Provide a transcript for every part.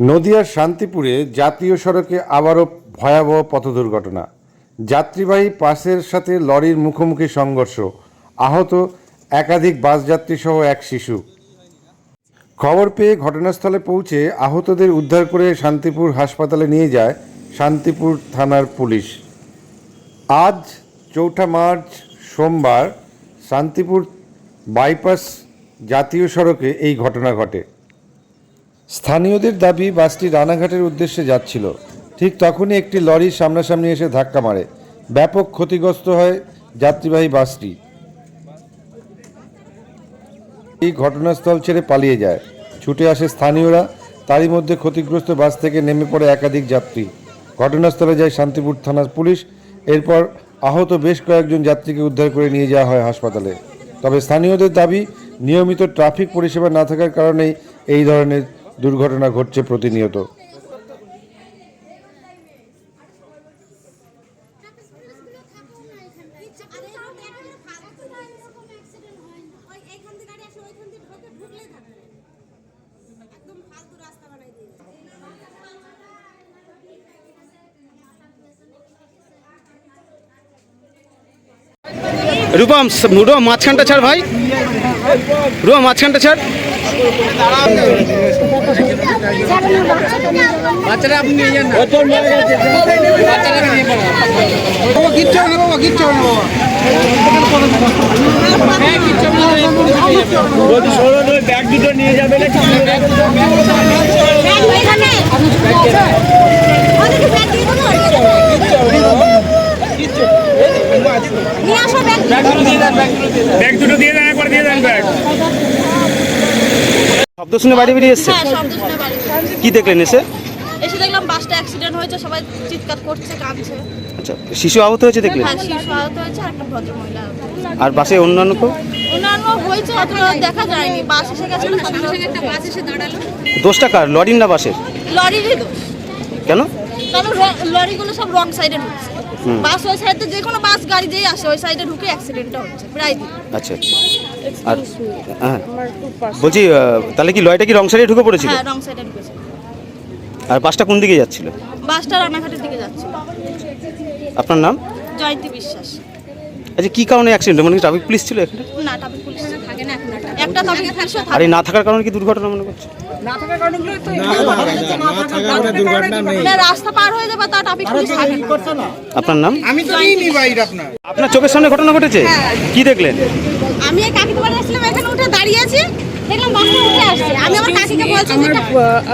নদিয়ার শান্তিপুরে জাতীয় সড়কে আবারও ভয়াবহ পথ দুর্ঘটনা যাত্রীবাহী বাসের সাথে লরির মুখোমুখি সংঘর্ষ। আহত একাধিক বাস যাত্রী সহ এক শিশু। খবর পেয়ে ঘটনাস্থলে পৌঁছে আহতদের উদ্ধার করে শান্তিপুর হাসপাতালে নিয়ে যায় শান্তিপুর থানার পুলিশ। আজ চৌঠা মার্চ সোমবার শান্তিপুর বাইপাস জাতীয় সড়কে এই ঘটনা ঘটে। স্থানীয়দের দাবি, বাসটি রানাঘাটের উদ্দেশ্যে যাচ্ছিল। ঠিক তখনই একটি লরি সামনাসামনি এসে ধাক্কা মারে। ব্যাপক ক্ষতিগ্রস্ত হয় যাত্রীবাহী বাসটি। এই ঘটনাস্থল ছেড়ে পালিয়ে যায়। ছুটে আসে স্থানীয়রা। তারই মধ্যে ক্ষতিগ্রস্ত বাস থেকে নেমে পড়ে একাধিক যাত্রী। ঘটনাস্থলে যায় শান্তিপুর থানার পুলিশ। এরপর আহত বেশ কয়েকজন যাত্রীকে উদ্ধার করে নিয়ে যাওয়া হয় হাসপাতালে। তবে স্থানীয়দের দাবি, নিয়মিত ট্রাফিক পরিষেবা না থাকার কারণেই এই ধরনের দুর্ঘটনা ঘটছে প্রতিনিয়ত। রূপম রূপম মাঝখানটা ছাড় ভাই। রূপম মাঝখানটা ছাড়। বাচ্চারা আপনি নিয়ে যান কিচ্ছু হবে না বাবা কিচ্ছু না বাবা। ওদেরকে ব্যাগ দিয়ে দেবো নিয়ে ব্যাগ ব্যাগ দুটো দিয়ে দেন একবার দিয়ে দেন ব্যাগ। শব্দ শুনে বাড়ি বেরিয়ে এসছে? হ্যাঁ শব্দ শুনে বাড়ি কি দেখলেন এসে? এসে দেখলাম বাসটা অ্যাক্সিডেন্ট হয়েছে সবাই চিৎকার করছে কাঁদছে। আচ্ছা শিশু আহত হয়েছে দেখলেন? হ্যাঁ শিশু আহত হয়েছে আর একটা ভদ্রমহিলা আহত হয়েছে। আর বাসে অন্যান্য কেউ? অন্যান্য হয়েছে অতটা দেখা যায়নি। বাস এসে সঙ্গে একটা বাস এসে দাঁড়াল দোষটা কার লরির না বাসের? লরিরই দোষ। কেন? কারণ র- লরিগুলো সব রং সাইডে ঢুকছে। বাস ওই সাইডে যে কোনো বাস গাড়ি যেই আসে ওই সাইডে ঢুকে অ্যাক্সিডেন্টটা হচ্ছে প্রায় দিন। আচ্ছা আচ্ছা। আর হ্যাঁ বলছি তাহলে কি লরিটা কি রং সাইডে ঢুকে পড়েছিল হ্যাঁ রং সাইডে ঢুকেছে আর বাসটা কোন দিকে যাচ্ছিল বাসটা রানাঘাটের দিকে যাচ্ছে আপনার নাম জয়ন্তী বিশ্বাস আচ্ছা কি কারণে অ্যাক্সিডেন্ট মানে ট্রাফিক পুলিশ ছিল এখানে না ট্রাফিক পুলিশ থাকে না একটা ট্রাফিক আর এই না থাকার কারণে কি দুর্ঘটনা মনে করছে মানে রাস্তা পার হয়ে যাবে তা ট্রাফিক পুলিশ থাকে না আপনার নাম আমি তো নিইনি বাইর আপনার আপনার চোখের সামনে ঘটনা ঘটেছে কি দেখলেন আমি এই বাড়ি আসলাম এখানে উঠে দাঁড়িয়ে আছি। দেখলাম বাসটা উঠে আসছে। আমি আমার কাকিকে বলছি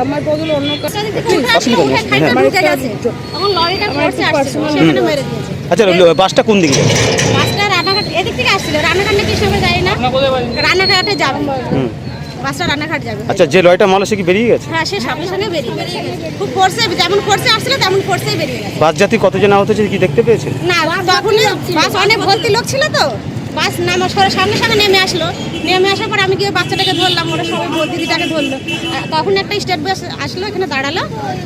আমার বদল অন্য নেই, হ্যাঁ। ঢুকে গেছে। তখন লরিটা পড়ছে আসছে সেখানে মেরে দিয়েছে। আচ্ছা বাসটা কোন দিকে? বাসটা রানাঘাট এদিক থেকে আসছিল। রানাঘাট নাকি সঙ্গে যাই না। রানাঘাটে যাবে। বাসটা রানাঘাট যাবে। আচ্ছা যে লরিটা মাল সে কি বেরিয়ে গেছে? হ্যাঁ সে বেরিয়ে গেছে। খুব ফোর্সে যেমন ফোর্সে আসছিল তেমন ফোর্সেই বেরিয়ে গেছে। বাস যাত্রী কতজন আহত হয়েছে কি দেখতে পেয়েছেন না তখনই বাস অনেক ভর্তি লোক ছিল তো। বাস নামা সরে সামনে সামনে নেমে আসলো। নেমে আসার পর আমি গিয়ে বাচ্চাটাকে ধরলাম ওরা সবাই দিদিটাকে ধরলো। তখন একটা স্টেট বাস আসলো এখানে দাঁড়াল।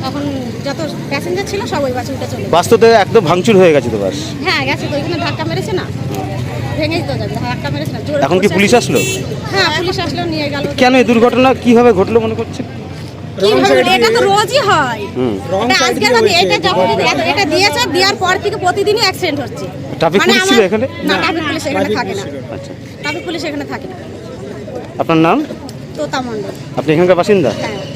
তখন যত প্যাসেঞ্জার ছিল সব ওই বাসে উঠে চলে বাস তো একদম ভাঙচুর হয়ে গেছে তো বাস। হ্যাঁ গেছে তো ওইখানে ধাক্কা মেরেছে না। ভেঙে দিতে ধাক্কা মেরেছে না এখন কি পুলিশ আসলো। হ্যাঁ পুলিশ আসলো নিয়ে গেল। কেন এই দুর্ঘটনা? কীভাবে ঘটলো মনে করছে এটা তো রোজই হয়। এটা আজকে আমি এটা যখন এটা- এটা দিয়েছে দেওয়ার পর থেকে প্রতিদিনই অ্যাক্সিডেন্ট হচ্ছে। ট্রাফিক মানে পুলিশ ছিল এখানে? না ট্রাফিক পুলিশ এখানে থাকে না। আচ্ছা। ট্রাফিক পুলিশ এখানে থাকে না। আপনার নাম? তোতা মণ্ডল। আপনি এখানকার বাসিন্দা? হ্যাঁ।